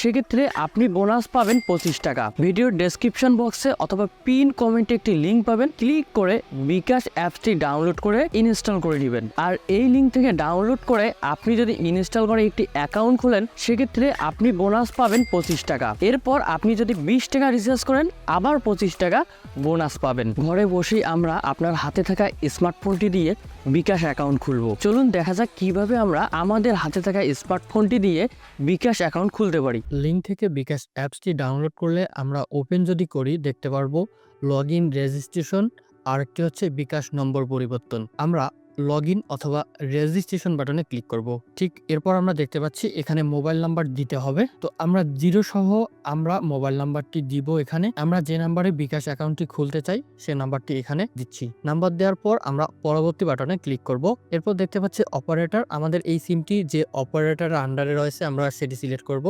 সেক্ষেত্রে আপনি বোনাস পাবেন পঁচিশ টাকা। ভিডিওর ডেসক্রিপশন বক্সে অথবা পিন কমেন্টে একটি লিঙ্ক পাবেন। ক্লিক করে বিকাশ অ্যাপসটি ডাউনলোড করে ইনস্টল করে নেবেন। আর এই লিঙ্ক থেকে ডাউনলোড করে আপনি যদি ইনস্টল করে একটি অ্যাকাউন্ট খোলেন, সেক্ষেত্রে আপনি বোনাস পাবেন পঁচিশ টাকা। এরপর আপনি যদি বিশ টাকা রিচার্জ করেন, আবার পঁচিশ টাকা বোনাস পাবেন। ঘরে বসেই আমরা আপনার হাতে থাকা স্মার্টফোনটি দিয়ে বিকাশ অ্যাকাউন্ট খুলব। চলুন দেখা যাক কীভাবে আমরা আমাদের হাতে থাকা স্মার্টফোনটি দিয়ে বিকাশ অ্যাকাউন্ট খুলতে পারি। লিঙ্ক থেকে বিকাশ অ্যাপসটি ডাউনলোড করলে আমরা ওপেন যদি করি, দেখতে পারব লগ ইন রেজিস্ট্রেশন আর একটি হচ্ছে বিকাশ নম্বর পরিবর্তন। আমরা লগ ইন অথবা রেজিস্ট্রেশন বাটনে ক্লিক করব। ঠিক এরপর আমরা দেখতে পাচ্ছি এখানে মোবাইল নাম্বার দিতে হবে। তো আমরা জিরো সহ আমরা মোবাইল নাম্বারটি দিব এখানে। আমরা যে নাম্বারে বিকাশ অ্যাকাউন্টটি খুলতে চাই, সে নাম্বারটি এখানে দিচ্ছি। নাম্বার দেওয়ার পর আমরা পরবর্তী বাটনে ক্লিক করব। এরপর দেখতে পাচ্ছি অপারেটর আমাদের এই সিমটি যে অপারেটরের আন্ডারে রয়েছে, আমরা সেটি সিলেক্ট করব।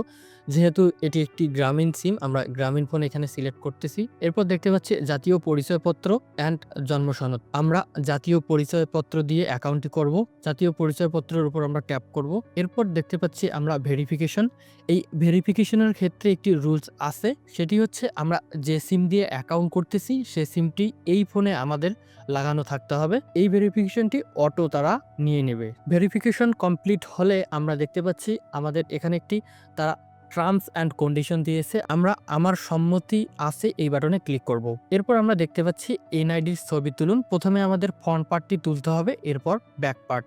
যেহেতু এটি একটি গ্রামীণ সিম আমরা গ্রামীণ ফোন এখানে সিলেক্ট করতেছি। এরপর দেখতে পাচ্ছি জাতীয় পরিচয়পত্র অ্যান্ড জন্ম সনদ। আমরা জাতীয় পরিচয়পত্র দিয়ে অ্যাকাউন্টটি করব, জাতীয় পরিচয়পত্রের উপর আমরা ট্যাপ করব। এরপর দেখতে পাচ্ছি আমরা ভেরিফিকেশন এই ভেরিফিকেশনের ক্ষেত্রে একটি রুলস আছে, সেটি হচ্ছে আমরা যে সিম দিয়ে অ্যাকাউন্ট করতেছি, সে সিমটি এই ফোনে আমাদের লাগানো থাকতে হবে। এই ভেরিফিকেশনটি অটো তারা নিয়ে নেবে। ভেরিফিকেশন কমপ্লিট হলে আমরা দেখতে পাচ্ছি আমাদের এখানে একটি তারা টার্মস অ্যান্ড কন্ডিশন দিয়েছে, আমরা আমার সম্মতি আছে এই বাটনে ক্লিক করব। এরপর আমরা দেখতে পাচ্ছি এনআইডির ছবি তুলুন। প্রথমে আমাদের ফ্রন্ট পার্টটি তুলতে হবে, এরপর ব্যাক পার্ট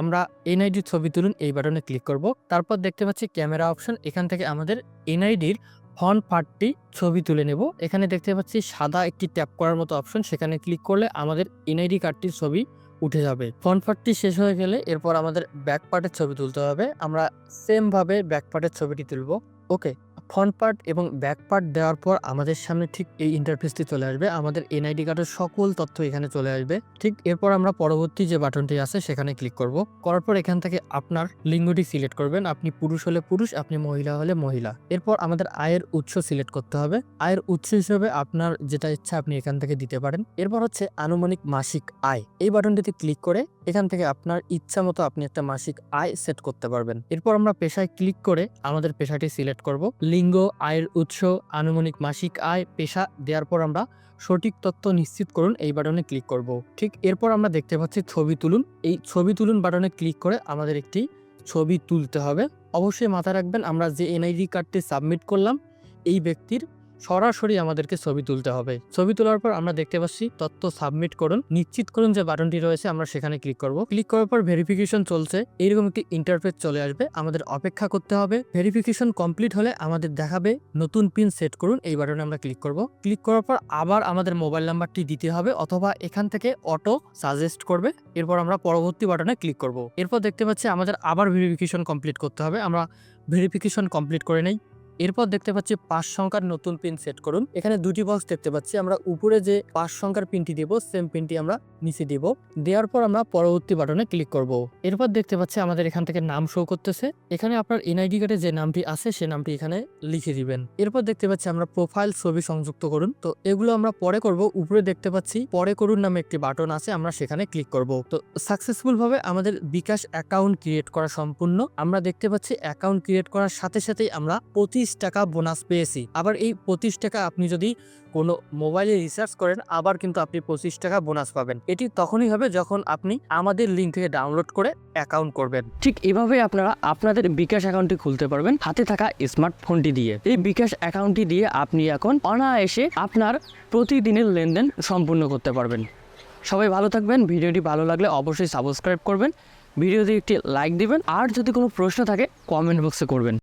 আমরা এনআইডির ছবি তুলুন, এই বাটনে ক্লিক করব। তারপর দেখতে পাচ্ছি ক্যামেরা অপশন এখান থেকে আমাদের এনআইডির ফ্রন্ট পার্টটি ছবি তুলে নেব। এখানে দেখতে পাচ্ছি সাদা একটি ট্যাপ করার মতো অপশন সেখানে ক্লিক করলে আমাদের এনআইডি কার্ডটির ছবি উঠে যাবে। ফ্রন্ট পার্টটি শেষ হয়ে গেলে এরপর আমাদের ব্যাক পার্টের ছবি তুলতে হবে। আমরা সেমভাবে ব্যাক পার্টের ছবিটি তুলব। ওকে ফ্রন্ট পার্ট এবং ব্যাক পার্ট দেওয়ার পর আমাদের সামনে ঠিক এই ইন্টারফেসটি চলে আসবে। আমাদের এনআইডি কার্ডের সকল তথ্য এখানে চলে আসবে। ঠিক এরপর আমরা পরবর্তী যে বাটনটি আছে সেখানে ক্লিক করব। করার পর এখান থেকে আপনার লিঙ্গটি সিলেক্ট করবেন। আপনি পুরুষ হলে পুরুষ, আপনি মহিলা হলে মহিলা। এরপর আমাদের আয়ের উৎস সিলেক্ট করতে হবে। আয়ের উৎস হিসেবে আপনার যেটা ইচ্ছা আপনি এখান থেকে দিতে পারেন। এরপর হচ্ছে আনুমানিক মাসিক আয়। এই বাটনটিতে ক্লিক করে এখান থেকে আপনার ইচ্ছা মতো আপনি একটা মাসিক আয় সেট করতে পারবেন। এরপর আমরা পেশায় ক্লিক করে আমাদের পেশাটি সিলেক্ট করব। লিঙ্গ, আয়ের উৎস, আনুমানিক মাসিক আয়, পেশা দেওয়ার পর আমরা সঠিক তথ্য নিশ্চিত করুন এই বাটনে ক্লিক করব। ঠিক এরপর আমরা দেখতে পাচ্ছি ছবি তুলুন। এই ছবি তুলুন বাটনে ক্লিক করে আমাদের একটি ছবি তুলতে হবে। অবশ্যই মাথায় রাখবেন আমরা যে এনআইডি কার্ডটি সাবমিট করলাম, এই ব্যক্তির সরাসরি আমাদেরকে ছবি তুলতে হবে। ছবি তোলার পর আমরা দেখতে পাচ্ছি, তথ্য সাবমিট করুন। নিশ্চিত করুন যে বাটনটি রয়েছে, আমরা সেখানে ক্লিক করব। ক্লিক করার পর ভেরিফিকেশন চলছে। এইরকম একটি ইন্টারফেস চলে আসবে। আমাদের অপেক্ষা করতে হবে। ভেরিফিকেশন কমপ্লিট হলে আমাদের দেখাবে, নতুন পিন সেট করুন। এই বাটনে আমরা ক্লিক করব। ক্লিক করার পর আবার আমাদের মোবাইল নাম্বারটি দিতে হবে অথবা এখান থেকে অটো সাজেস্ট করবে। এরপর আমরা পরবর্তী বাটনে ক্লিক করব। এরপর দেখতে পাচ্ছি, আমাদের আবার ভেরিফিকেশন কমপ্লিট করতে হবে। আমরা ভেরিফিকেশন কমপ্লিট করে নেই। এরপর দেখতে পাচ্ছি পাঁচ সংখ্যার নতুন পিন সেট করুন। এখানে দুটি বক্স দেখতে পাচ্ছি। আমরা উপরে যে পাঁচ সংখ্যার পিনটি দেব সেম পিনটি আমরা নিচে দিব। দেওয়ার পর আমরা পরবর্তী বাটনে ক্লিক করব। এরপর দেখতে পাচ্ছি আমাদের এখান থেকে নাম শো করতেছে। এখানে আপনার এনআইডি কার্ডে যে নামটি আছে, সে নামটি এখানে লিখে দিবেন। এরপর দেখতে পাচ্ছি আমরা প্রোফাইল ছবি সংযুক্ত করুন। তো এগুলো আমরা পরে করব। উপরে দেখতে পাচ্ছি পরে করুন নামে একটি বাটন আছে, আমরা সেখানে ক্লিক করব। তো সাকসেসফুল ভাবে আমাদের বিকাশ অ্যাকাউন্ট ক্রিয়েট করা সম্পূর্ণ। আমরা দেখতে পাচ্ছি অ্যাকাউন্ট ক্রিয়েট করার সাথে সাথেই আমরা পঁচিশ টাকা বোনাস পেয়েছি। আবার এই পঁচিশ টাকা আপনি যদি কোনো মোবাইলে রিসার্চ করেন, আবার কিন্তু আপনি পঁচিশ টাকা বোনাস পাবেন। এটি তখনই হবে যখন আপনি আমাদের লিঙ্ক থেকে ডাউনলোড করে অ্যাকাউন্ট করবেন। ঠিক এভাবে আপনারা আপনাদের বিকাশ অ্যাকাউন্টটি খুলতে পারবেন হাতে থাকা স্মার্টফোনটি দিয়ে। এই বিকাশ অ্যাকাউন্টটি দিয়ে আপনি এখন অনায়াসে আপনার প্রতিদিনের লেনদেন সম্পূর্ণ করতে পারবেন। সবাই ভালো থাকবেন, ভিডিওটি ভালো লাগলে অবশ্যই সাবস্ক্রাইব করবেন, ভিডিওতে একটি লাইক দিবেন, আর যদি কোনো প্রশ্ন থাকে কমেন্ট বক্সে করবেন।